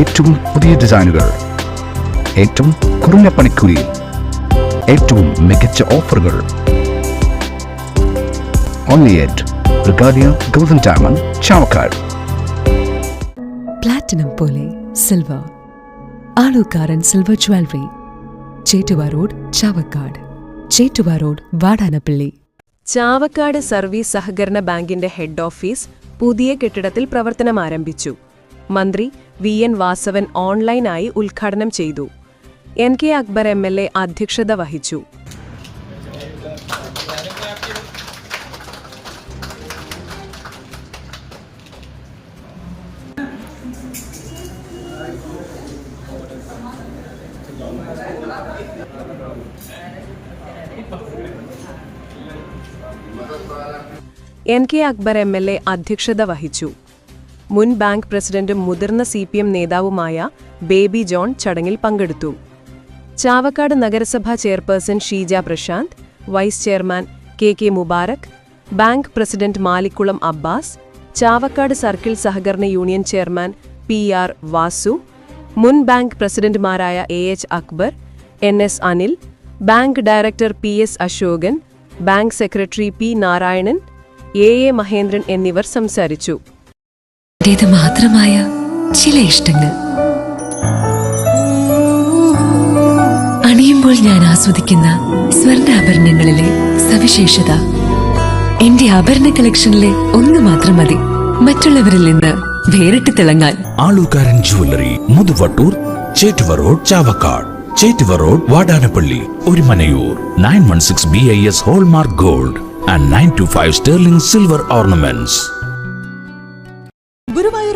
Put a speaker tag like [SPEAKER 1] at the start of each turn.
[SPEAKER 1] ഏറ്റവും പുതിയ ഡിസൈനുകൾ. ഏറ്റവും കുറഞ്ഞ പണിക്കൂലിയിൽ ഏറ്റവും മികച്ച ഓഫറുകൾ. Only at Regalia golden diamond Chavakkad
[SPEAKER 2] platinum പോലെ silver Alukkaran silver jewellery Chettuva road Chavakkad Chettuva road Vadanappally
[SPEAKER 3] Chavakkad service സഹകരണ ബാങ്കിന്റെ ഹെഡ് ഓഫീസ് പുതിയ കെട്ടിടത്തിൽ പ്രവർത്തനം ആരംഭിച്ചു മന്ത്രി വി എൻ വാസവൻ ഓൺലൈനായി ഉദ്ഘാടനം ചെയ്തു. N K Akbar M L A അധ്യക്ഷത വഹിച്ചു. N K Akbar M L A അധ്യക്ഷത വഹിച്ചു. മുൻ ബാങ്ക് പ്രസിഡന്റും മുതിർന്ന സി പി എം നേതാവുമായ ബേബി ജോൺ ചടങ്ങിൽ പങ്കെടുത്തു. ചാവക്കാട് നഗരസഭാ chairperson Sheeja Prasanth vice chairman K K Mubarak bank president Malikkulam Abbas Chavakkad circle സഹകരണ union chairman P R Vasu മുൻ ബാങ്ക് പ്രസിഡന്റുമാരായ A H Akbar N S Anil bank director P S Ashokan bank secretary P Narayanan A A Mahendran എന്നിവർ സംസാരിച്ചു.
[SPEAKER 2] ഇത് മാത്രമായ ചില ഇഷ്ടങ്ങൾ. അണിയുമ്പോൾ ഞാൻ ആസ്വദിക്കുന്ന സ്വർണാഭരണങ്ങളിലെ സവിശേഷത. എന്റെ ആഭരണ കളക്ഷനിലെ ഒന്ന് മാത്രം മതി. മറ്റുള്ളവരിൽ നിന്ന് വേറിട്ട് തിളങ്ങാൻ.
[SPEAKER 4] Alukkaran jewellery Muthuvattur Chettuva road Chavakkad. Chettuva road Vadanappally ഒരു Manayur nine one six B I S hallmark gold and nine two five sterling silver ornaments.